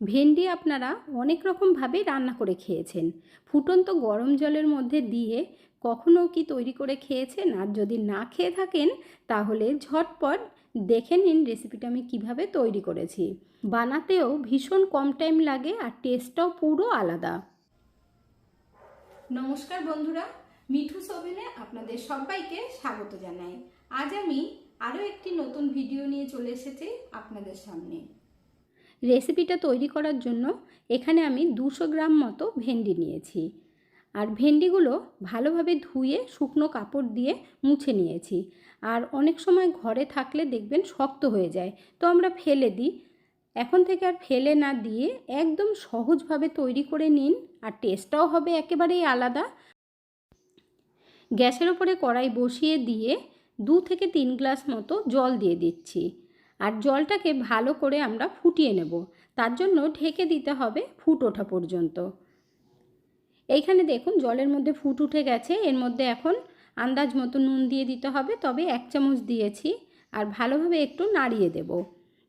ভেন্ডি আপনারা অনেক রকমভাবে রান্না করে খেয়েছেন। ফুটন্ত গরম জলের মধ্যে দিয়ে কখনও কি তৈরি করে খেয়েছেন? আর যদি না খেয়ে থাকেন, তাহলে ঝটপট দেখে নিন রেসিপিটা আমি কীভাবে তৈরি করেছি। বানাতেও ভীষণ কম টাইম লাগে আর টেস্টটাও পুরো আলাদা। নমস্কার বন্ধুরা, মিঠু সোভেনে আপনাদের সবাইকে স্বাগত জানাই। আজ আমি আরও একটি নতুন ভিডিও নিয়ে চলে এসেছি আপনাদের সামনে। রেসিপিটা তৈরি করার জন্য এখানে আমি দুশো গ্রাম মতো ভেন্ডি নিয়েছি। আর ভেন্ডিগুলো ভালোভাবে ধুয়ে শুকনো কাপড় দিয়ে মুছে নিয়েছি। আর অনেক সময় ঘরে থাকলে দেখবেন শক্ত হয়ে যায়, তো আমরা ফেলে দিই। এখন থেকে আর ফেলে না দিয়ে একদম সহজভাবে তৈরি করে নিন, আর টেস্টটাও হবে একেবারেই আলাদা। গ্যাসের ওপরে কড়াই বসিয়ে দিয়ে দু থেকে তিন গ্লাস মতো জল দিয়ে দিচ্ছি। আর জলটাকে ভালো করে আমরা ফুটিয়ে নেব। তার জন্য ঢেকে দিতে হবে ফুট ওঠা পর্যন্ত। এইখানে দেখুন জলের মধ্যে ফুট উঠে গেছে। এর মধ্যে এখন আন্দাজ মতো নুন দিয়ে দিতে হবে। তবে এক চামচ দিয়েছি আর ভালোভাবে একটু নাড়িয়ে দেব।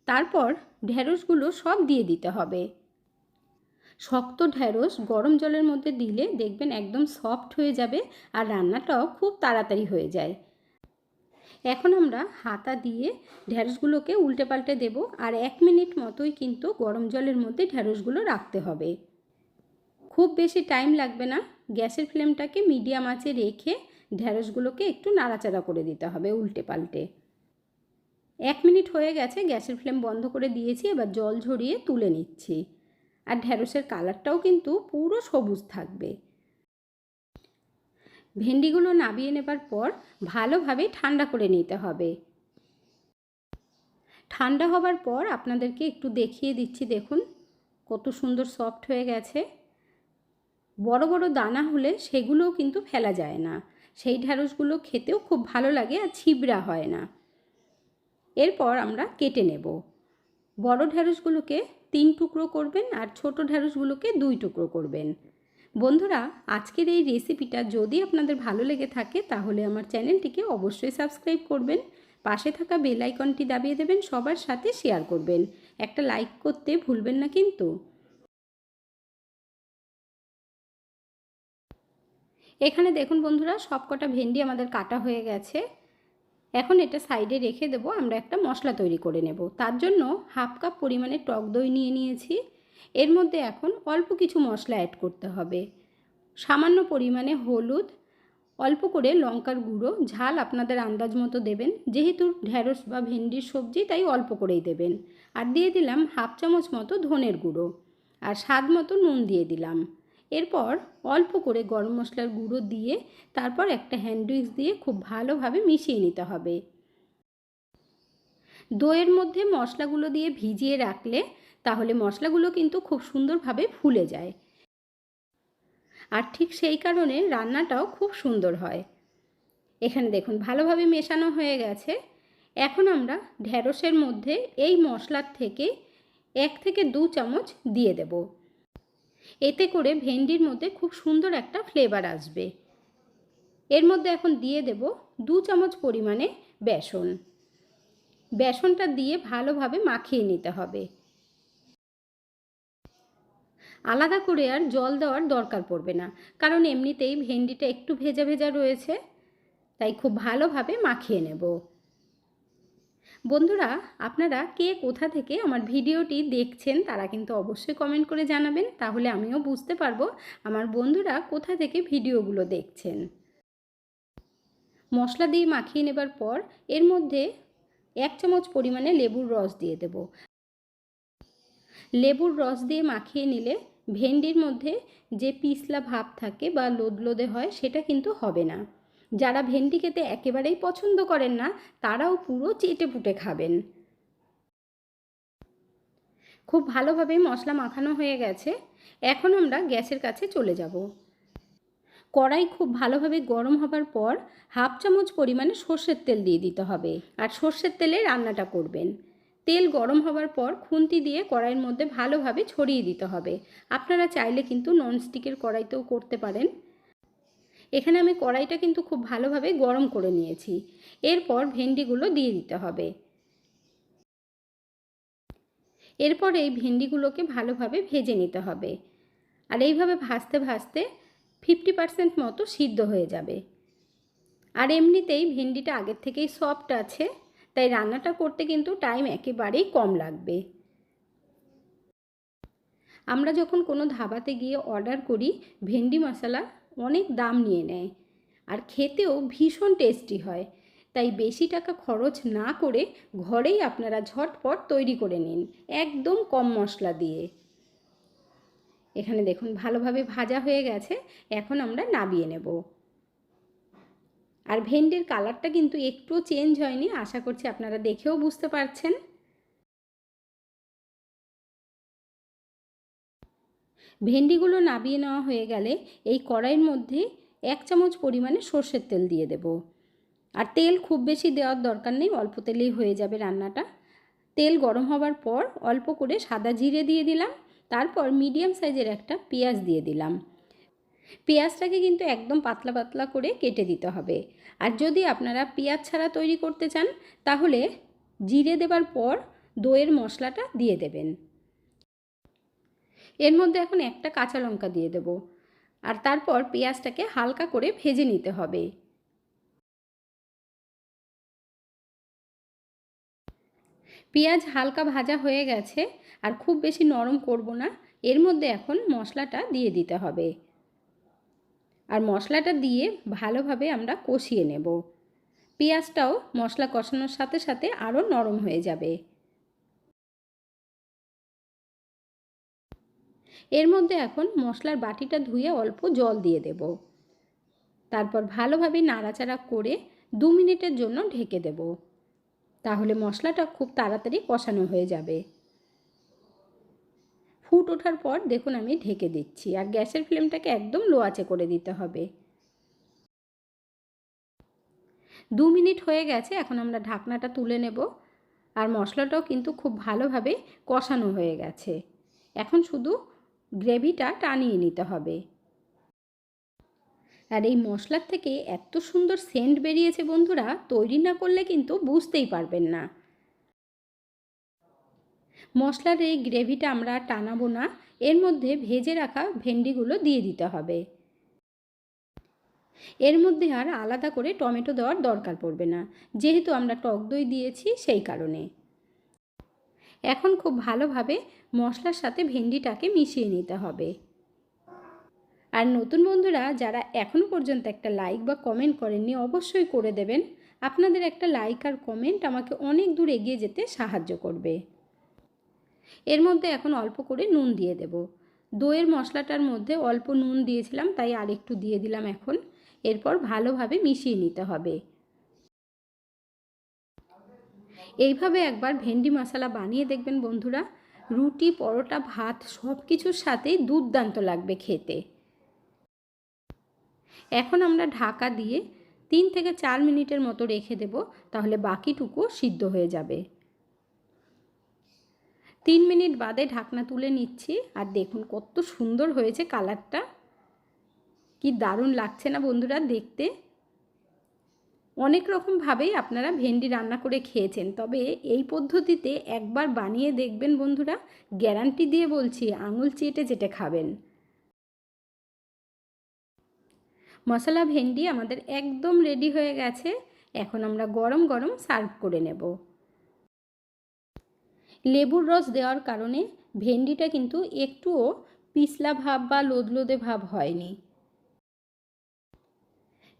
তারপর ঢেঁড়সগুলো সব দিয়ে দিতে হবে। শক্ত ঢেঁড়স গরম জলের মধ্যে দিলে দেখবেন একদম সফট হয়ে যাবে আর রান্নাটাও খুব তাড়াতাড়ি হয়ে যায়। এখন আমরা হাতা দিয়ে ঢ্যাঁড়সগুলোকে উল্টে পাল্টে দেব আর এক মিনিট মতোই কিন্তু গরম জলের মধ্যে ঢ্যাঁড়সগুলো রাখতে হবে। খুব বেশি টাইম লাগবে না, গ্যাসের ফ্লেমটাকে মিডিয়াম আঁচে রেখে ঢ্যাঁড়সগুলোকে একটু নাড়াচাড়া করে দিতে হবে উল্টে পাল্টে। এক মিনিট হয়ে গেছে, গ্যাসের ফ্লেম বন্ধ করে দিয়েছি, এবার জল ঝরিয়ে তুলে নিচ্ছি। আর ঢ্যাঁড়সের কালারটাও কিন্তু পুরো সবুজ থাকবে। ভেন্ডিগুলো নাবিয়ে নেবার পর ভালোভাবে ঠান্ডা করে নিতে হবে। ঠান্ডা হবার পর আপনাদেরকে একটু দেখিয়ে দিচ্ছি, দেখুন কত সুন্দর সফট হয়ে গেছে। বড় বড় দানা হলে সেগুলোও কিন্তু ফেলা যায় না। সেই ঢ্যাঁড়সগুলো খেতেও খুব ভালো লাগে আর ছিবড়া হয় না। এরপর আমরা কেটে নেব। বড় ঢ্যাঁড়সগুলোকে তিন টুকরো করবেন আর ছোট ঢ্যাঁড়সগুলোকে দুই টুকরো করবেন। বন্ধুরা, আজকের এই রেসিপিটা যদি আপনাদের ভালো লেগে থাকে, তাহলে আমার চ্যানেলটিকে অবশ্যই সাবস্ক্রাইব করবেন, পাশে থাকা বেল আইকনটি দাবিয়ে দেবেন, সবার সাথে শেয়ার করবেন। একটা লাইক করতে ভুলবেন না কিন্তু। এখানে দেখুন বন্ধুরা, সবকটা ভেন্ডি আমাদের কাটা হয়ে গেছে। এখন এটা সাইডে রেখে দেবো, আমরা একটা মশলা তৈরি করে নেব। তার জন্য হাফ কাপ পরিমাণে টক দই নিয়ে নিয়েছি। এর মধ্যে এখন অল্প কিছু মশলা অ্যাড করতে হবে। সামান্য পরিমাণে হলুদ, অল্প করে লঙ্কার গুঁড়ো, ঝাল আপনাদের আন্দাজ মতো দেবেন। যেহেতু ঢ্যাঁড়স বা ভেন্ডির সবজি, তাই অল্প করেই দেবেন। আর দিয়ে দিলাম হাফ চামচ মতো ধনের গুঁড়ো। আর স্বাদ মতো নুন দিয়ে দিলাম। এরপর অল্প করে গরম মশলার গুঁড়ো দিয়ে তারপর একটা হ্যান্ডউইক্স দিয়ে খুব ভালোভাবে মিশিয়ে নিতে হবে। দইয়ের মধ্যে মশলাগুলো দিয়ে ভিজিয়ে রাখলে তাহলে মশলাগুলো কিন্তু খুব সুন্দরভাবে ফুলে যায়। আর ঠিক সেই কারণে রান্নাটাও খুব সুন্দর হয়। এখানে দেখুন, ভালোভাবে মেশানো হয়ে গেছে। এখন আমরা ঢ্যাঁড়সের মধ্যে এই মশলার থেকে এক থেকে দু চামচ দিয়ে দেব। এতে করে ভেন্ডির মধ্যে খুব সুন্দর একটা ফ্লেভার আসবে। এর মধ্যে এখন দিয়ে দেব দু চামচ পরিমাণে বেসন। বেসনটা দিয়ে ভালোভাবে মাখিয়ে নিতে হবে। আলাদা করে আর জল দেওয়ার দরকার পড়বে না। কারণ এমনিতেই ভেন্ডিটা একটু ভেজা ভেজা রয়েছে, তাই খুব ভালোভাবে মাখিয়ে নেব। বন্ধুরা, আপনারা কে কোথা থেকে আমার ভিডিওটি দেখছেন তারা কিন্তু অবশ্যই কমেন্ট করে জানাবেন, তাহলে আমিও বুঝতে পারব আমার বন্ধুরা কোথা থেকে ভিডিওগুলো দেখছেন। মশলা দিয়ে মাখিয়ে নেবার পর এর মধ্যে এক চামচ পরিমাণে লেবুর রস দিয়ে দেব। লেবুর রস দিয়ে মাখিয়ে নিলে ভেন্ডির মধ্যে যে পিছলা ভাব থাকে বা লোদলোদে হয়, সেটা কিন্তু হবে না। যারা ভেন্ডি খেতে একেবারেই পছন্দ করেন না, তারাও পুরো চেটে পুটে খাবেন। খুব ভালোভাবে মশলা মাখানো হয়ে গেছে। এখন আমরা গ্যাসের কাছে চলে যাব। কড়াই খুব ভালোভাবে গরম হবার পর হাফ চামচ পরিমাণে সর্ষের তেল দিয়ে দিতে হবে। আর সর্ষের তেলে রান্নাটা করবেন। তেল গরম হবার পর খুন্তি দিয়ে কড়াইয়ের মধ্যে ভালোভাবে ছড়িয়ে দিতে হবে। আপনারা চাইলে কিন্তু ননস্টিকের কড়াইতেও করতে পারেন। এখানে আমি কড়াইটা কিন্তু খুব ভালোভাবে গরম করে নিয়েছি। এরপর ভেন্ডিগুলো দিয়ে দিতে হবে। এরপরে এই ভেন্ডিগুলোকে ভালোভাবে ভেজে নিতে হবে। আর এইভাবে ভাজতে ভাজতে ফিফটি পার্সেন্ট মতো সিদ্ধ হয়ে যাবে। আর এমনিতেই ভেন্ডিটা আগের থেকেই সফট আছে। তাই রান্নাটা করতে কিন্তু টাইম একেবারেই কম লাগবে। আমরা যখন কোনো ধাবাতে গিয়ে অর্ডার করি, ভেন্ডি মশলা অনেক দাম নিয়ে নেয় আর খেতেও ভীষণ টেস্টি হয়। তাই বেশি টাকা খরচ না করে ঘরেই আপনারা ঝটপট তৈরি করে নিন, একদম কম মশলা দিয়ে। এখানে দেখুন ভালোভাবে ভাজা হয়ে গেছে, এখন আমরা নাবিয়ে নেব। আর ভেন্ডির কালারটা কিন্তু একটু চেঞ্জ হয়নি, আশা করছি আপনারা দেখেও বুঝতে পারছেন। ভেন্ডিগুলো নাবিয়ে নেওয়া হয়ে গেলে এই কড়াইয়ের মধ্যে এক চামচ পরিমাণে সর্ষের তেল দিয়ে দেব। আর তেল খুব বেশি দেওয়ার দরকার নেই, অল্প তেলেই হয়ে যাবে রান্নাটা। তেল গরম হবার পর অল্প করে সাদা জিরে দিয়ে দিলাম, তারপর মিডিয়াম সাইজের একটা পেঁয়াজ দিয়ে দিলাম। পেঁয়াজটাকে কিন্তু একদম পাতলা পাতলা করে কেটে দিতে হবে। আর যদি আপনারা পেঁয়াজ ছাড়া তৈরি করতে চান, তাহলে জিরে দেবার পর দইয়ের মশলাটা দিয়ে দেবেন। এর মধ্যে এখন একটা কাঁচা লঙ্কা দিয়ে দেব। আর তারপর পেঁয়াজটাকে হালকা করে ভেজে নিতে হবে। পেঁয়াজ হালকা ভাজা হয়ে গেছে, আর খুব বেশি নরম করব না। এর মধ্যে এখন মশলাটা দিয়ে দিতে হবে। আর মশলাটা দিয়ে ভালোভাবে আমরা কষিয়ে নেব। পেঁয়াজটাও মশলা কষানোর সাথে সাথে আরও নরম হয়ে যাবে। এর মধ্যে এখন মশলার বাটিটা ধুয়ে অল্প জল দিয়ে দেব। তারপর ভালোভাবে নাড়াচাড়া করে দু মিনিটের জন্য ঢেকে দেব। তাহলে মশলাটা খুব তাড়াতাড়ি কষানো হয়ে যাবে। ফুট ওঠার পর দেখুন আমি ঢেকে দিচ্ছি আর গ্যাসের ফ্লেমটাকে একদম লো আঁচে করে দিতে হবে। দু মিনিট হয়ে গেছে, এখন আমরা ঢাকনাটা তুলে নেব। আর মশলাটাও কিন্তু খুব ভালোভাবে কষানো হয়ে গেছে। এখন শুধু গ্রেভিটা টানিয়ে নিতে হবে। আর এই মশলার থেকে এত সুন্দর সেন্ট বেরিয়েছে বন্ধুরা, তৈরি না করলে কিন্তু বুঝতেই পারবেন না। মশলার এই গ্রেভিটা আমরা টানাবো না, এর মধ্যে ভেজে রাখা ভেন্ডিগুলো দিয়ে দিতে হবে। এর মধ্যে আর আলাদা করে টমেটো দেওয়ার দরকার পড়বে না, যেহেতু আমরা টক দই দিয়েছি সেই কারণে। এখন খুব ভালোভাবে মশলার সাথে ভেন্ডিটাকে মিশিয়ে নিতে হবে। আর নতুন বন্ধুরা, যারা এখনও পর্যন্ত একটা লাইক বা কমেন্ট করেননি, অবশ্যই করে দেবেন। আপনাদের একটা লাইক আর কমেন্ট আমাকে অনেক দূর এগিয়ে যেতে সাহায্য করবে। এর মধ্যে এখন অল্প করে নুন দিয়ে দেব। দইয়ের মশলাটার মধ্যে অল্প নুন দিয়েছিলাম, তাই আর একটু দিয়ে দিলাম এখন। এরপর ভালোভাবে মিশিয়ে নিতে হবে। এইভাবে একবার ভেন্ডি মশলা বানিয়ে দেখবেন বন্ধুরা। রুটি, পরোটা, ভাত সব কিছুর সাথেই দুর্দান্ত লাগবে খেতে। এখন আমরা ঢাকা দিয়ে তিন থেকে চার মিনিটের মতো রেখে দেব, তাহলে বাকিটুকু সিদ্ধ হয়ে যাবে। তিন মিনিট বাদে ঢাকনা তুলে নিচ্ছি। আর দেখুন কত সুন্দর হয়েছে কালারটা। কি দারুণ লাগছে না বন্ধুরা দেখতে। অনেক রকমভাবেই আপনারা ভেন্ডি রান্না করে খেয়েছেন। তবে এই পদ্ধতিতে একবার বানিয়ে দেখবেন বন্ধুরা। গ্যারান্টি দিয়ে বলছি, আঙুল চেটে চেটে খাবেন। মশলা, ভেন্ডি আমাদের একদম রেডি হয়ে গেছে। এখন আমরা গরম গরম সার্ভ করে নেব। লেবুর রস দেওয়ার কারণে ভেন্ডিটা কিন্তু একটুও পিছলা ভাব বা লোদলোদে ভাব হয়নি।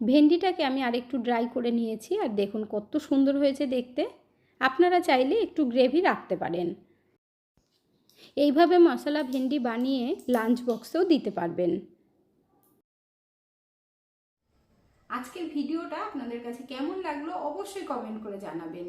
ভেন্ডিটাকে আমি আরেকটু ড্রাই করে নিয়েছি আর দেখুন কত সুন্দর হয়েছে দেখতে। আপনারা চাইলে একটু গ্রেভি রাখতে পারেন। এইভাবে মশলা ভেন্ডি বানিয়ে লাঞ্চ বক্সেও দিতে পারবেন। আজকের ভিডিওটা আপনাদের কাছে কেমন লাগল অবশ্যই কমেন্ট করে জানাবেন।